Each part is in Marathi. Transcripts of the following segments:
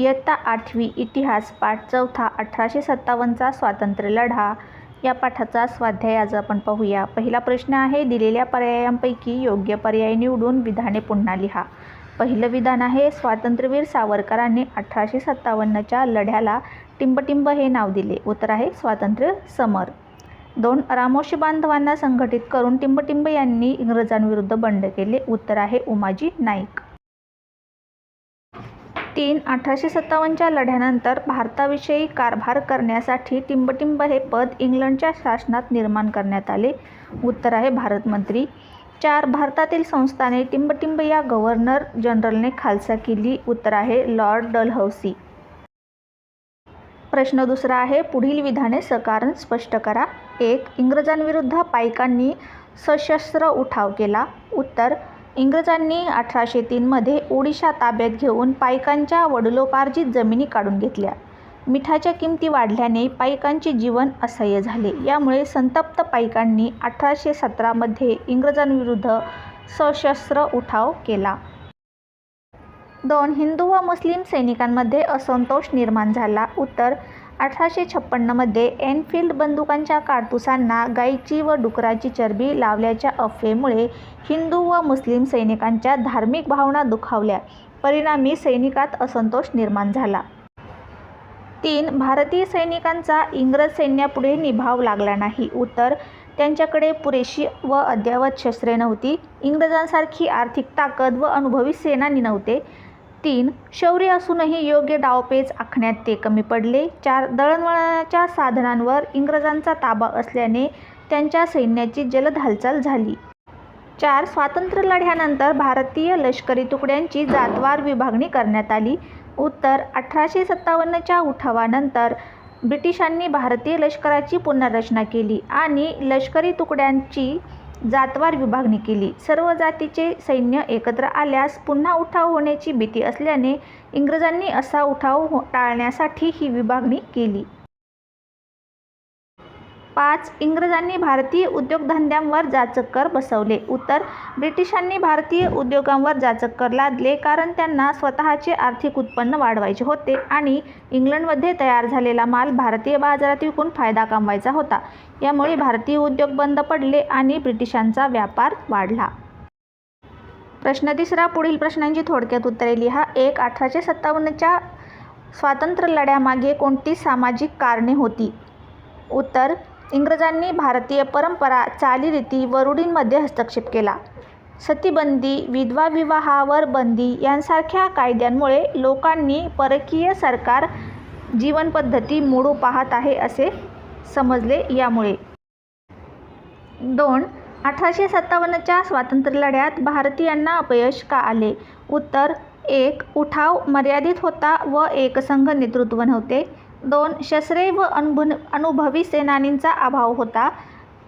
इयत्ता आठवी इतिहास पाठ चौथा अठराशे सत्तावन्नचा स्वातंत्र्यलढा या पाठाचा स्वाध्याय आज आपण पाहूया. पहिला प्रश्न आहे दिलेल्या पर्यायांपैकी योग्य पर्याय निवडून विधाने पुन्हा लिहा. पहिलं विधान आहे स्वातंत्र्यवीर सावरकरांनी अठराशे सत्तावन्नच्या लढ्याला टिंबटिंब हे नाव दिले. उत्तर आहे स्वातंत्र्य समर. दोन रामोशी बांधवांना संघटित करून टिंबटिंब यांनी इंग्रजांविरुद्ध बंड केले. उत्तर आहे उमाजी नाईक. तीन अठराशे सत्तावन्नच्या लढ्यानंतर भारताविषयी कारभार करण्यासाठी टिंबटिंब हे पद इंग्लंडच्या शासनात निर्माण करण्यात आले. उत्तर आहे भारतमंत्री चार भारतातील संस्थाने टिंबटिंब या गव्हर्नर जनरलने खालसा केली. उत्तर आहे लॉर्ड डलहौसी. प्रश्न दुसरा आहे पुढील विधाने सकारण स्पष्ट करा. एक इंग्रजांविरुद्ध पायकांनी सशस्त्र उठाव केला. उत्तर इंग्रजांनी अठराशे तीनमध्ये ओडिशा ताब्यात घेऊन पायकांच्या वडिलोपार्जित जमिनी काढून घेतल्या. मिठाच्या किमती वाढल्याने पायकांचे जीवन असह्य झाले. यामुळे संतप्त पायकांनी अठराशे सतरामध्ये इंग्रजांविरुद्ध सशस्त्र उठाव केला. दोन हिंदू व मुस्लिम सैनिकांमध्ये असंतोष निर्माण झाला. उत्तर अठराशे छप्पन्नमध्ये एनफील्ड बंदुकांच्या काडतुसांना गायीची व डुकराची चरबी लावल्याच्या अफवेमुळे हिंदू व मुस्लिम सैनिकांच्या धार्मिक भावना दुखावल्या. परिणामी सैनिकात असंतोष निर्माण झाला. तीन भारतीय सैनिकांचा इंग्रज सैन्यापुढे निभाव लागला नाही. उत्तर त्यांच्याकडे पुरेशी व अद्ययावत शस्त्रे नव्हती. इंग्रजांसारखी आर्थिक ताकद व अनुभवी सेनानी नव्हते. तीन शौर्य असूनही योग्य डावपेच आखण्यात ते कमी पडले. चार दळणवळणाच्या साधनांवर इंग्रजांचा ताबा असल्याने त्यांच्या सैन्याची जलद हालचाल झाली. चार स्वातंत्र्य लढ्यानंतर भारतीय लष्करी तुकड्यांची जातवार विभागणी करण्यात आली. उत्तर अठराशे सत्तावन्नच्या उठावानंतर ब्रिटिशांनी भारतीय लष्कराची पुनर्रचना केली आणि लष्करी तुकड्यांची जातवार विभागणी केली. सर्व जातीचे सैन्य एकत्र आल्यास पुन्हा उठाव होण्याची भीती असल्याने इंग्रजांनी असा उठाव हो टाळण्यासाठी ही विभागणी केली. पाच इंग्रजांनी भारतीय उद्योगधंद्यांवर जाचक्कर बसवले. उत्तर ब्रिटिशांनी भारतीय उद्योगांवर जाचक्कर लादले कारण त्यांना स्वतःचे आर्थिक उत्पन्न वाढवायचे होते आणि इंग्लंडमध्ये तयार झालेला माल भारतीय बाजारात विकून फायदा कमवायचा होता. यामुळे भारतीय उद्योग बंद पडले आणि ब्रिटिशांचा व्यापार वाढला. प्रश्न तिसरा पुढील प्रश्नांची थोडक्यात उत्तरे लिहा. एक अठराशे सत्तावन्नच्या स्वातंत्र्य लढ्यामागे कोणती सामाजिक कारणे होती? उत्तर इंग्रजांनी भारतीय परंपरा चालीरीती व रूढींमध्ये हस्तक्षेप केला. सतीबंदी विधवा विवाहावर बंदी यांसारख्या कायद्यांमुळे लोकांनी परकीय सरकार जीवनपद्धती मोडू पाहत आहे असे समजले यामुळे. दोन अठराशे सत्तावन्नच्या स्वातंत्र्यलढ्यात भारतीयांना अपयश का आले? उत्तर एक उठाव मर्यादित होता व एकसंघ नेतृत्व नव्हते. दोन शस्त्रे व अनुभु अनुभवी सेनानींचा अभाव होता.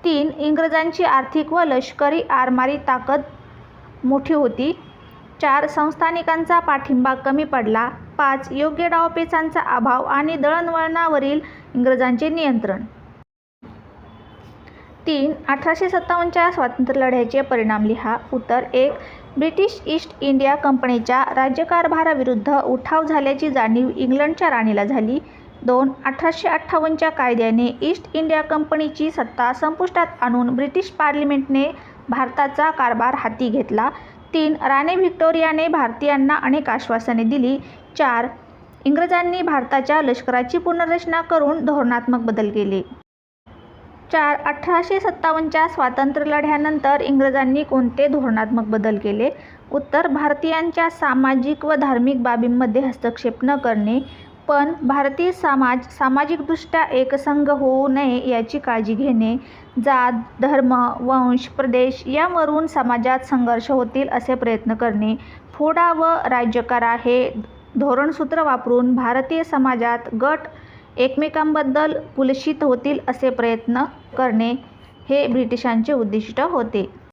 तीन इंग्रजांची आर्थिक व लष्करी आरमारी ताकद मोठी होती. चार संस्थानिकांचा पाठिंबा कमी पडला. पाच योग्य डावपेचांचा अभाव आणि दळणवळणावरील इंग्रजांचे नियंत्रण. तीन अठराशे सत्तावन्नच्या स्वातंत्र्यलढ्याचे परिणाम लिहा. उत्तर एक ब्रिटिश ईस्ट इंडिया कंपनीच्या राज्यकारभाराविरुद्ध उठाव झाल्याची जाणीव इंग्लंडच्या राणीला झाली. दोन अठराशे अठ्ठावन्नच्या कायद्याने ईस्ट इंडिया कंपनीची सत्ता संपुष्टात आणून ब्रिटिश पार्लिमेंटने भारताचा कारभार हाती घेतला. तीन राणी व्हिक्टोरियाने भारतीयांना अनेक आश्वासने दिली. चार इंग्रजांनी भारताच्या लष्कराची पुनर्रचना करून धोरणात्मक बदल केले. चार अठराशे सत्तावन्नच्या स्वातंत्र्यलढ्यानंतर इंग्रजांनी कोणते धोरणात्मक बदल केले? उत्तर भारतीयांच्या सामाजिक व धार्मिक बाबींमध्ये हस्तक्षेप न करणे. पण भारतीय समाज सामाजिकदृष्ट्या एकसंघ होऊ नये याची काळजी घेणे जात धर्म वंश प्रदेश यावरून समाजात संघर्ष होतील असे प्रयत्न करणे फोडा व राज्यकारा हे धोरणसूत्र वापरून भारतीय समाजात गट एकमेकांबद्दल कुलशित होतील असे प्रयत्न करणे हे ब्रिटिशांचे उद्दिष्ट होते.